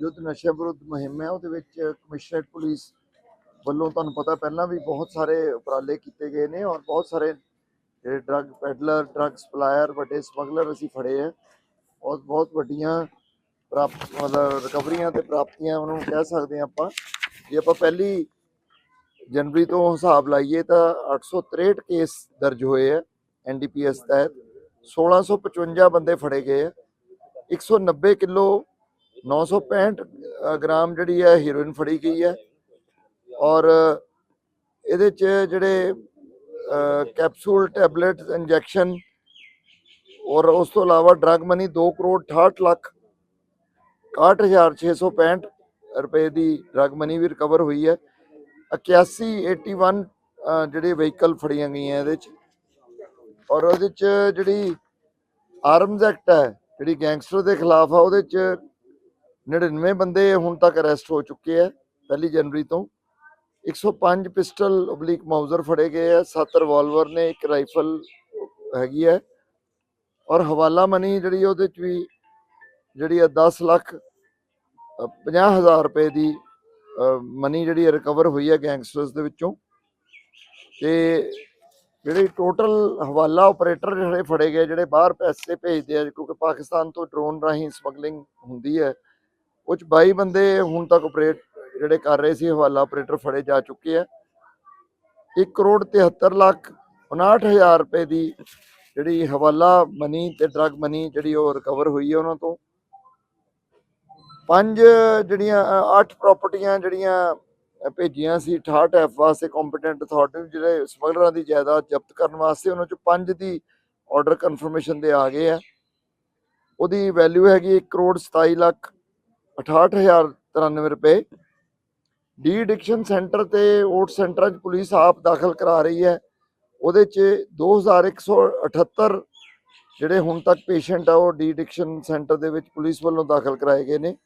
ਯੁੱਧ ਨਸ਼ੇ ਵਿਰੁੱਧ ਮੁਹਿੰਮ ਹੈ, ਉਹਦੇ ਵਿੱਚ ਕਮਿਸ਼ਨਰੇਟ ਪੁਲਿਸ ਵੱਲੋਂ ਤੁਹਾਨੂੰ ਪਤਾ ਪਹਿਲਾਂ ਵੀ ਬਹੁਤ ਸਾਰੇ ਉਪਰਾਲੇ ਕੀਤੇ ਗਏ ਨੇ ਔਰ ਬਹੁਤ ਸਾਰੇ ਜਿਹੜੇ ਡਰੱਗ ਪੈਡਲਰ ਡਰੱਗ ਸਪਲਾਇਰ ਵੱਡੇ ਸਮਗਲਰ ਅਸੀਂ ਫੜੇ ਆ। ਔਰ ਬਹੁਤ ਵੱਡੀਆਂ ਪ੍ਰਾਪਤ, ਮਤਲਬ ਰਿਕਵਰੀਆਂ ਤੇ ਪ੍ਰਾਪਤੀਆਂ ਉਹਨੂੰ ਕਹਿ ਸਕਦੇ ਹਾਂ ਆਪਾਂ। ਜੇ ਆਪਾਂ ਪਹਿਲੀ ਜਨਵਰੀ ਤੋਂ ਹਿਸਾਬ ਲਾਈਏ ਤਾਂ 863 ਕੇਸ ਦਰਜ ਹੋਏ ਆ ਐਨਡੀਪੀਐਸ ਤਹਿਤ। 1655 ਬੰਦੇ ਫੜੇ ਗਏ ਆ। 190 ਕਿਲੋ 965 ਅ, ਗ੍ਰਾਮ ਜਿਹੜੀ ਹੈ ਹੀਰੋਇਨ ਫੜੀ ਗਈ ਹੈ। ਔਰ ਇਹਦੇ ਚ ਜਿਹੜੇ ਕੈਪਸੂਲ ਟੈਬਲੇਟਸ ਇੰਜੈਕਸ਼ਨ ਔਰ ਉਸ ਤੋਂ ਇਲਾਵਾ ਡਰਗ ਮਨੀ 2 ਕਰੋੜ 68 ਲੱਖ 61665 ਰੁਪਏ ਦੀ ਡਰਗ ਮਨੀ ਵੀ ਰਿਕਵਰ ਹੋਈ ਹੈ। 81 81 ਅ, ਜਿਹੜੇ ਵਹੀਕਲ ਫੜੀਆਂ ਗਈਆਂ ਇਹਦੇ ਚ। ਔਰ ਉਹਦੇ ਚ ਜਿਹੜੀ ਆਰਮਜ਼ ਐਕਟ ਹੈ ਜਿਹੜੀ ਗੈਂਗਸਟਰ ਦੇ ਖਿਲਾਫ ਆ ਉਹਦੇ ਚ 99 ਬੰਦੇ ਹੁਣ ਤੱਕ ਅਰੈਸਟ ਹੋ ਚੁੱਕੇ ਹੈ ਪਹਿਲੀ ਜਨਵਰੀ ਤੋਂ। 105 ਪਿਸਟਲ ਓਬਲੀਕ ਮਾਊਜ਼ਰ ਫੜੇ ਗਏ ਆ, ਸੱਤ ਰਿਵਾਲਵਰ ਨੇ, ਇੱਕ ਰਾਈਫਲ ਹੈਗੀ ਹੈ ਔਰ ਹਵਾਲਾ ਮਨੀ ਜਿਹੜੀ ਉਹਦੇ ਚ ਵੀ ਜਿਹੜੀ ਆ 10 ਲੱਖ 50000 ਰੁਪਏ ਦੀ ਮਨੀ ਜਿਹੜੀ ਰਿਕਵਰ ਹੋਈ ਹੈ ਗੈਂਗਸਟਰਸ ਦੇ ਵਿੱਚੋਂ। ਤੇ ਜਿਹੜੇ ਟੋਟਲ ਹਵਾਲਾ ਆਪਰੇਟਰ ਜਿਹੜੇ ਫੜੇ ਗਏ, ਜਿਹੜੇ ਬਾਹਰ ਪੈਸੇ ਭੇਜਦੇ ਆ, ਕਿਉਂਕਿ ਪਾਕਿਸਤਾਨ ਤੋਂ ਡਰੋਨ ਰਾਹੀਂ ਸਮਗਲਿੰਗ ਹੁੰਦੀ ਹੈ ਉਹ 'ਚ 22 ਬੰਦੇ ਹੁਣ ਤੱਕ ਆਪਰੇਟ ਜਿਹੜੇ ਕਰ ਰਹੇ ਸੀ, ਹਵਾਲਾ ਆਪਰੇਟਰ ਫੜੇ ਜਾ ਚੁੱਕੇ ਆ। 1 ਕਰੋੜ 73 ਲੱਖ 59000 ਰੁਪਏ ਦੀ ਜਿਹੜੀ ਹਵਾਲਾ ਮਨੀ ਤੇ ਡਰਗ ਮਨੀ ਜਿਹੜੀ ਉਹ ਰਿਕਵਰ ਹੋਈ ਹੈ ਉਹਨਾਂ ਤੋਂ। ਪੰਜ ਜਿਹੜੀਆਂ ਅੱਠ ਪ੍ਰਾਪਰਟੀਆਂ ਜਿਹੜੀਆਂ ਭੇਜੀਆਂ ਸੀ 68 ਐਫ ਵਾਸਤੇ ਕੰਪੀਟੈਂਟ ਅਥਾਰਟੀ ਜਿਹੜੇ ਸਮਗਲਰਾਂ ਦੀ ਜਾਇਦਾਦ ਜ਼ਬਤ ਕਰਨ ਵਾਸਤੇ ਉਹਨਾਂ ਚੋਂ ਪੰਜ ਦੀ ਆਰਡਰ ਕਨਫਰਮੇਸ਼ਨ ਦੇ ਆ ਗਏ ਆ। ਉਹਦੀ ਵੈਲਿਊ ਹੈਗੀ 1 ਕਰੋੜ 27 ਲੱਖ 68093 ਰੁਪਏ। ਡੀ ਐਡਿਕਸ਼ਨ ਸੈਂਟਰ ਤੇ ਓਟ ਸੈਂਟਰਾਂ 'ਚ ਪੁਲਿਸ ਆਪ ਦਾਖਲ ਕਰਾ ਰਹੀ ਹੈ। ਉਹਦੇ 'ਚ 2178 ਜਿਹੜੇ ਹੁਣ ਤੱਕ ਪੇਸ਼ੈਂਟ ਆ, ਉਹ ਡੀ ਐਡਿਕਸ਼ਨ ਸੈਂਟਰ ਦੇ ਵਿੱਚ ਪੁਲਿਸ ਵੱਲੋਂ ਦਾਖਲ ਕਰਾਏ ਗਏ ਨੇ।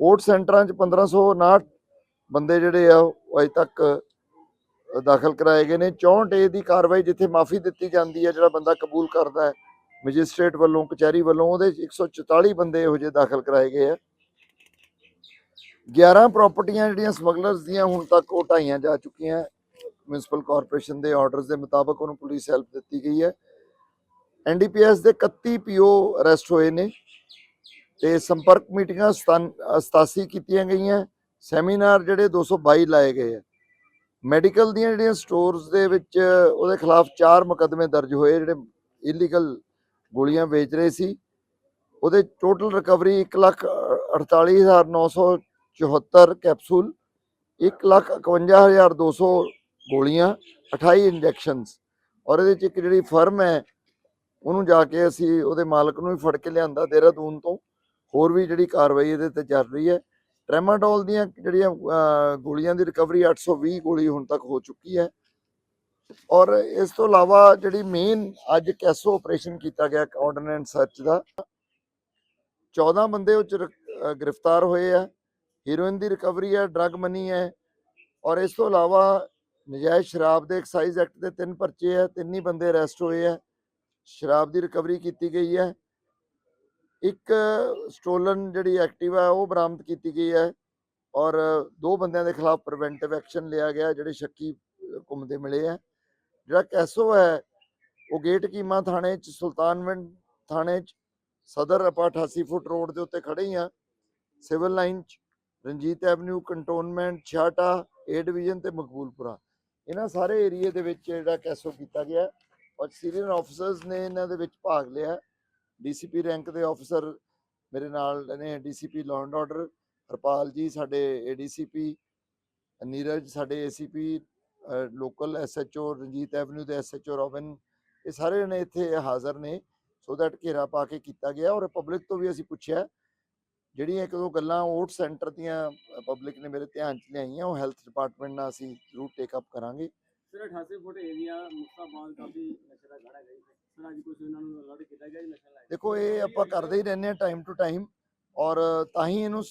ਓਟ ਸੈਂਟਰਾਂ 'ਚ 1559 ਬੰਦੇ ਜਿਹੜੇ ਆ, ਉਹ ਅਜੇ ਤੱਕ ਦਾਖਲ ਕਰਾਏ ਗਏ ਨੇ। 64 ਏ ਦੀ ਕਾਰਵਾਈ ਜਿੱਥੇ ਮਾਫੀ ਦਿੱਤੀ ਜਾਂਦੀ ਹੈ, ਜਿਹੜਾ ਬੰਦਾ ਕਬੂਲ ਕਰਦਾ ਹੈ, ਮੈਜਿਸਟ੍ਰੇਟ ਵੱਲੋਂ, ਕਚਹਿਰੀ ਵੱਲੋਂ, ਉਹਦੇ 'ਚ 144 ਬੰਦੇ ਇਹੋ ਜਿਹੇ ਦਾਖਲ ਕਰਾਏ ਗਏ ਆ। 11 ਪ੍ਰਾਪਰਟੀਆਂ ਜਿਹੜੀਆਂ ਸਮਗਲਰਸ ਦੀਆਂ ਹੁਣ ਤੱਕ ਉਹ ਢਾਈਆਂ ਜਾ ਚੁੱਕੀਆਂ। ਮਿਊਨਿਸਪਲ ਕਾਰਪੋਰੇਸ਼ਨ ਦੇ ਆਰਡਰਸ ਦੇ ਮੁਤਾਬਕ ਉਹਨੂੰ ਪੁਲਿਸ ਹੈਲਪ ਦਿੱਤੀ ਗਈ ਹੈ। ਐਨਡੀਪੀਐਸ ਦੇ 31 ਪੀਓ ਅਰੈਸਟ ਹੋਏ ਨੇ ਤੇ ਸੰਪਰਕ ਮੀਟਿੰਗਾਂ ਸਤਨ- ਅ, 87 ਕੀਤੀਆਂ ਗਈਆਂ। ਸੈਮੀਨਾਰ ਜਿਹੜੇ 222 ਲਾਏ ਗਏ ਆ। ਮੈਡੀਕਲ ਦੀਆਂ ਜਿਹੜੀਆਂ ਸਟੋਰਸ ਦੇ ਵਿੱਚ ਉਹਦੇ ਖਿਲਾਫ ਚਾਰ ਮੁਕੱਦਮੇ ਦਰਜ ਹੋਏ ਜਿਹੜੇ ਇਲੀਗਲ ਗੋਲੀਆਂ ਵੇਚ ਰਹੇ ਸੀ। ਉਹਦੇ ਟੋਟਲ ਰਿਕਵਰੀ 148974 ਕੈਪਸੂਲ 151200 ਗੋਲੀਆਂ 28 ਇੰਜੈਕਸ਼ਨਸ। ਔਰ ਇਹਦੇ ਚ ਇੱਕ ਜਿਹੜੀ ਫਰਮ ਹੈ, ਉਹਨੂੰ ਜਾ ਕੇ ਅਸੀਂ ਉਹਦੇ ਮਾਲਕ ਨੂੰ ਵੀ ਫੜ ਕੇ ਲਿਆਂਦਾ ਦੇਹਰਾਦੂਨ ਤੋਂ। ਹੋਰ ਵੀ ਜਿਹੜੀ ਕਾਰਵਾਈ ਇਹਦੇ ਤੇ ਚੱਲ ਰਹੀ ਹੈ। ਟ੍ਰੈਮਾਡੋਲ ਦੀਆਂ ਜਿਹੜੀਆਂ ਗੋਲੀਆਂ ਦੀ ਰਿਕਵਰੀ 820 ਗੋਲੀ ਹੁਣ ਤੱਕ ਹੋ ਚੁੱਕੀ ਹੈ। ਔਰ ਇਸ ਤੋਂ ਇਲਾਵਾ ਜਿਹੜੀ ਮੇਨ ਅੱਜ ਕੈਸੋ ਆਪਰੇਸ਼ਨ ਕੀਤਾ ਗਿਆ ਆਰਡੀਨੈਂਸ ਸਰਚ ਦਾ 14 ਬੰਦੇ ਉਹ ਚ ਗ੍ਰਿਫਤਾਰ ਹੋਏ ਆ। ਹੀਰੋਇਨ ਦੀ ਰਿਕਵਰੀ ਹੈ, ਡਰੱਗ ਮਨੀ ਹੈ ਔਰ ਇਸ ਤੋਂ ਇਲਾਵਾ ਨਜਾਇਜ਼ ਸ਼ਰਾਬ ਦੇ ਐਕਸਾਈਜ਼ ਐਕਟ ਦੇ ਤਿੰਨ ਪਰਚੇ ਹੈ, ਤਿੰਨ ਹੀ ਬੰਦੇ ਅਰੈਸਟ ਹੋਏ ਹੈ, ਸ਼ਰਾਬ ਦੀ ਰਿਕਵਰੀ ਕੀਤੀ ਗਈ ਹੈ। ਇੱਕ ਸਟੋਲਨ ਜਿਹੜੀ ਐਕਟਿਵਾ ਹੈ, ਉਹ ਬਰਾਮਦ ਕੀਤੀ ਗਈ ਹੈ ਔਰ ਦੋ ਬੰਦਿਆਂ ਦੇ ਖਿਲਾਫ ਪ੍ਰੀਵੈਂਟਿਵ ਐਕਸ਼ਨ ਲਿਆ ਗਿਆ, ਜਿਹੜੇ ਸ਼ੱਕੀ ਘੁੰਮਦੇ ਮਿਲੇ ਆ ਜਿਹੜਾ ਕੈਸੋ ਹੈ, ਉਹ ਗੇਟ ਕੀਮਾ ਥਾਣੇ ਚ, ਸੁਲਤਾਨਵਿੰਡ ਥਾਣੇ ਚ, ਸਦਰ ਆਪਾਂ 88 ਫੁੱਟ ਰੋਡ ਦੇ ਉੱਤੇ ਖੜੇ ਹੀ ਆ, ਸਿਵਲ ਲਾਈਨ ਚ। Ranjit avenue, cantonment, Chhata A division ਤੇ ਮਕਬੂਲਪੁਰਾ। ਇਹਨਾਂ ਸਾਰੇ ਏਰੀਏ ਦੇ ਵਿੱਚ ਜਿਹੜਾ ਕੈਸੋ ਕੀਤਾ ਗਿਆ ਔਰ ਸੀਨੀਅਰ ਆਫੀਸਰਸ ਨੇ ਇਹਨਾਂ ਦੇ ਵਿੱਚ ਭਾਗ ਲਿਆ ਡੀਸੀਪੀ ਰੈਂਕ ਦੇ ਆਫੀਸਰ ਮੇਰੇ ਨਾਲ ਨੇ DCP law and order Harpal ji ਸਾਡੇ ਏਡੀਸੀਪੀ ਨੀਰਜ ਸਾਡੇ ACP local SHO Ranjit avenue ਦੇ ਐਸਐਚਓ ਰੋਬਿਨ, ਇਹ ਸਾਰੇ ਨੇ ਇੱਥੇ ਹਾਜ਼ਰ ਨੇ। ਸੋ ਦੈਟ ਘੇਰਾ ਪਾ ਕੇ ਕੀਤਾ ਗਿਆ ਔਰ ਪਬਲਿਕ ਤੋਂ ਵੀ ਅਸੀਂ ਪੁੱਛਿਆ ਜਿਹੜੀਆਂ ਇੱਕ ਦੋ ਗੱਲਾਂ ਓਟ ਸੈਂਟਰ ਦੀਆਂ ਪਬਲਿਕ ਨੇ ਮੇਰੇ ਧਿਆਨ ਚ ਲਿਆਈਆਂ ਉਹ ਹੈਲਥ ਡਿਪਾਰਟਮੈਂਟ ਨਾਲ ਅਸੀਂ ਜ਼ਰੂਰ ਟੇਕ ਅਪ ਕਰਾਂਗੇ। ਸਰ 88 ਫੁੱਟ ਏਰੀਆ ਮੁਸਤਾਬਾਦ ਕਾਫੀ ਨਸ਼ੇ ਦਾ ਘੜਾ ਗਈ ਸਰ ਅੱਜ ਕੁਝ ਇਹਨਾਂ ਨੂੰ ਅਲਰਟ ਕੀਤਾ ਗਿਆ ਜੀ ਨਸ਼ਾ ਲੈ ਕੇ ਦੇਖੋ ਇਹ ਆਪਾਂ ਕਰਦੇ ਹੀ ਰਹਿੰਦੇ ਆ ਟਾਈਮ ਟੂ ਟਾਈਮ ਔਰ ਤਾਂ ਹੀ ਇਹਨੂੰ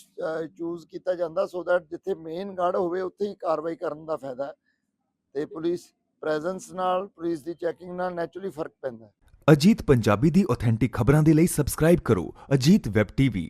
ਚੂਜ਼ ਕੀਤਾ ਜਾਂਦਾ ਸੋ ਦੈਟ ਜਿੱਥੇ ਮੇਨ ਗੜ ਹੋਵੇ ਉੱਥੇ ਹੀ ਕਾਰਵਾਈ ਕਰਨ ਦਾ ਫਾਇਦਾ ਹੈ। ਤੇ ਪੁਲਿਸ ਪ੍ਰੈਜ਼ੈਂਸ ਨਾਲ ਪੁਲਿਸ ਦੀ ਚੈਕਿੰਗ ਨਾਲ ਨੈਚੁਰਲੀ ਫ਼ਰਕ ਪੈਂਦਾ ਅਜੀਤ ਪੰਜਾਬੀ ਦੀ ਆਥੈਂਟਿਕ ਖਬਰਾਂ ਦੇ ਲਈ ਸਬਸਕ੍ਰਾਈਬ ਕਰੋ ਅਜੀਤ ਵੈਬ ਟੀਵੀ